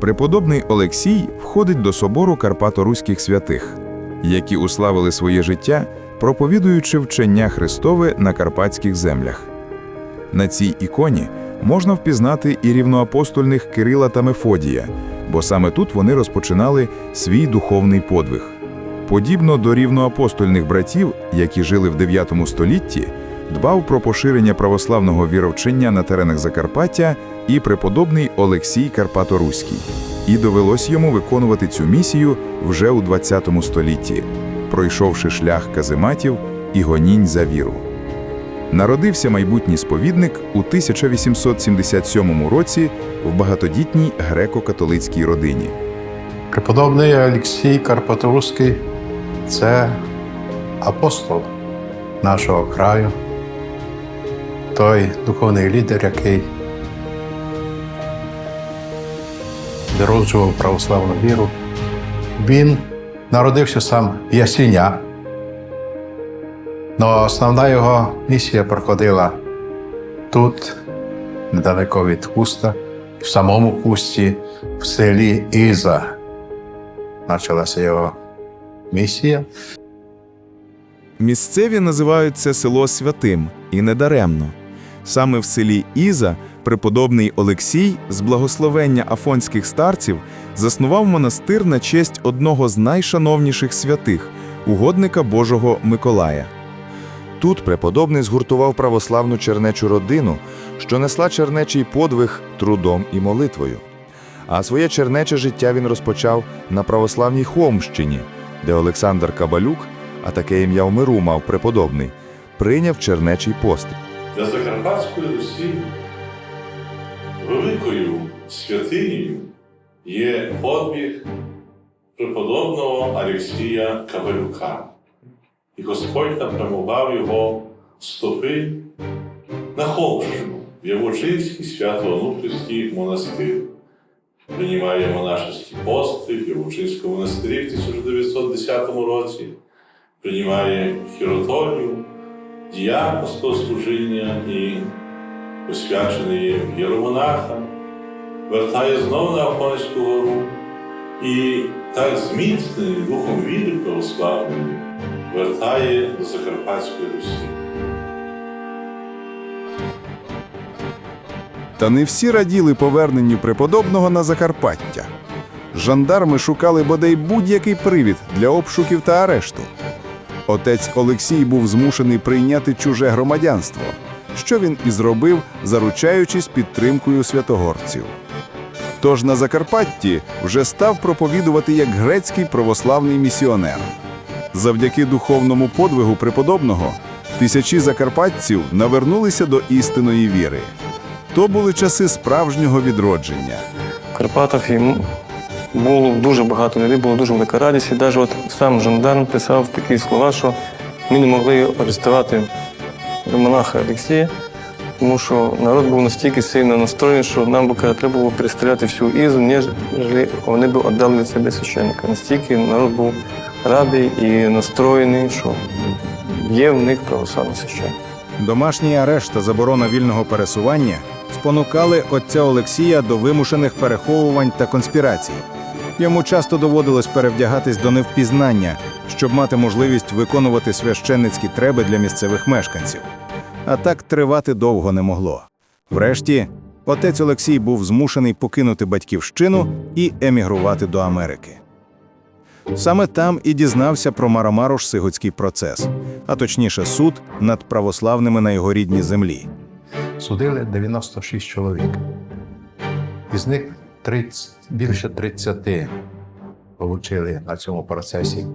Преподобний Олексій входить до собору Карпато-Руських святих, які уславили своє життя, проповідуючи вчення Христове на карпатських землях. На цій іконі можна впізнати і рівноапостольних Кирила та Мефодія, бо саме тут вони розпочинали свій духовний подвиг. Подібно до рівноапостольних братів, які жили в 9 столітті, дбав про поширення православного віровчення на теренах Закарпаття і преподобний Олексій Карпаторуський. І довелось йому виконувати цю місію вже у 20 столітті, пройшовши шлях казематів і гонінь за віру. Народився майбутній сповідник у 1877 році в багатодітній греко-католицькій родині. Преподобний Олексій Карпаторуський це апостол нашого краю, той духовний лідер, який народжував православну віру. Він народився сам Ясіня, але основна його місія проходила тут, недалеко від Хуста, в самому Хусті, в селі Іза. Почалася його місія. Місцеві називають це село святим, і недаремно. Саме в селі Іза преподобний Олексій з благословення афонських старців заснував монастир на честь одного з найшановніших святих угодника Божого Миколая. Тут преподобний згуртував православну чернечу родину, що несла чернечий подвиг трудом і молитвою. А своє чернече життя він розпочав на православній Хомщині, де Олександр Кабалюк, а таке ім'я в миру мав преподобний, прийняв чернечий пост. Для Русі великою святинею є подвиг преподобного Алексія Кавалюка. І Господь напрямував його стопи на Холмщину, в Явочинський свято-Онуфрівський монастир. Приймає монашеські пости в Явочинському монастирі в 1910 році, приймає хіротонію, діяконського служіння і освячений є єромонаха, вертає знову на Афонську гору і так зміцнений духом віри православної вертає до Закарпатської Русі. Та не всі раділи поверненню преподобного на Закарпаття. Жандарми шукали бодай будь-який привід для обшуків та арешту. Отець Олексій був змушений прийняти чуже громадянство, що він і зробив, заручаючись підтримкою святогорців. Тож на Закарпатті вже став проповідувати як грецький православний місіонер. Завдяки духовному подвигу преподобного тисячі закарпатців навернулися до істинної віри. То були часи справжнього відродження. В Карпатах було дуже багато людей, було дуже велика радість. І навіть от сам жандарм писав такі слова, що ми не могли арестувати монаха Олексія, тому що народ був настільки сильно настроєний, що нам би треба було перестріляти всю ізу, ніж вони б віддали від себе священника. Настільки народ був радий і настроєний, що є в них православний священник. Домашній арешт та заборона вільного пересування спонукали отця Олексія до вимушених переховувань та конспірацій. Йому часто доводилось перевдягатись до невпізнання, щоб мати можливість виконувати священницькі треби для місцевих мешканців. А так тривати довго не могло. Врешті, отець Олексій був змушений покинути батьківщину і емігрувати до Америки. Саме там і дізнався про Маромарош Сигоцький процес, а точніше суд над православними на його рідній землі. Судили 96 чоловік. Із них 30, більше 30 отримали на цьому процесі.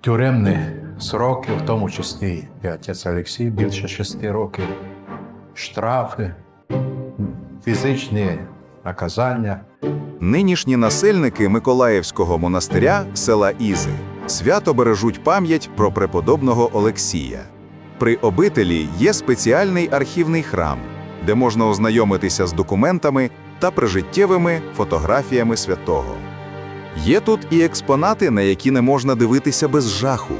Тюремні сроки, в тому числі і отець Олексій, більше 6 років, штрафи, фізичні наказання. Нинішні насельники Миколаївського монастиря села Ізи свято бережуть пам'ять про преподобного Олексія. При обителі є спеціальний архівний храм, де можна ознайомитися з документами та прижиттєвими фотографіями святого. Є тут і експонати, на які не можна дивитися без жаху.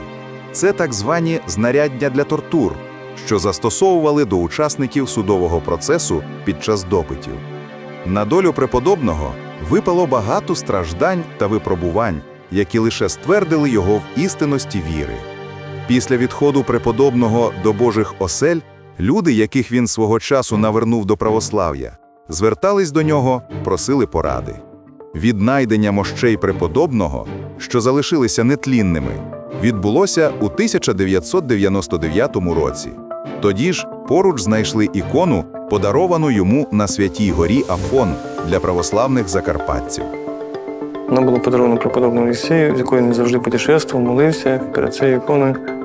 Це так звані знаряддя для тортур, що застосовували до учасників судового процесу під час допитів. На долю преподобного випало багато страждань та випробувань, які лише ствердили його в істинності віри. Після відходу преподобного до Божих осель люди, яких він свого часу навернув до православ'я, звертались до нього, просили поради. Віднайдення мощей преподобного, що залишилися нетлінними, відбулося у 1999 році. Тоді ж поруч знайшли ікону, подаровану йому на святій горі Афон для православних закарпатців. Вона була подарована преподобному Олексію, з якою він завжди путешествував, молився перед цією іконою.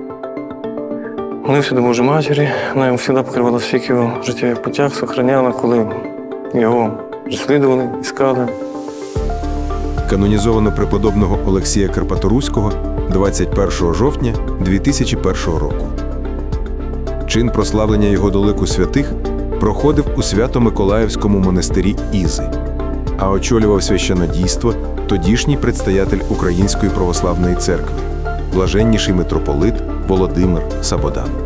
Молився до Божої Матері, вона йому завжди покривала всіх його життєвих путях, сохраняла, коли його розслідували, іскали. Канонізовано преподобного Олексія Карпаторуського 21 жовтня 2001 року. Чин прославлення його до святих проходив у Свято-Миколаївському монастирі Ізи, а очолював священодійство тодішній предстоятель Української православної церкви, блаженніший митрополит Володимир Сабодан.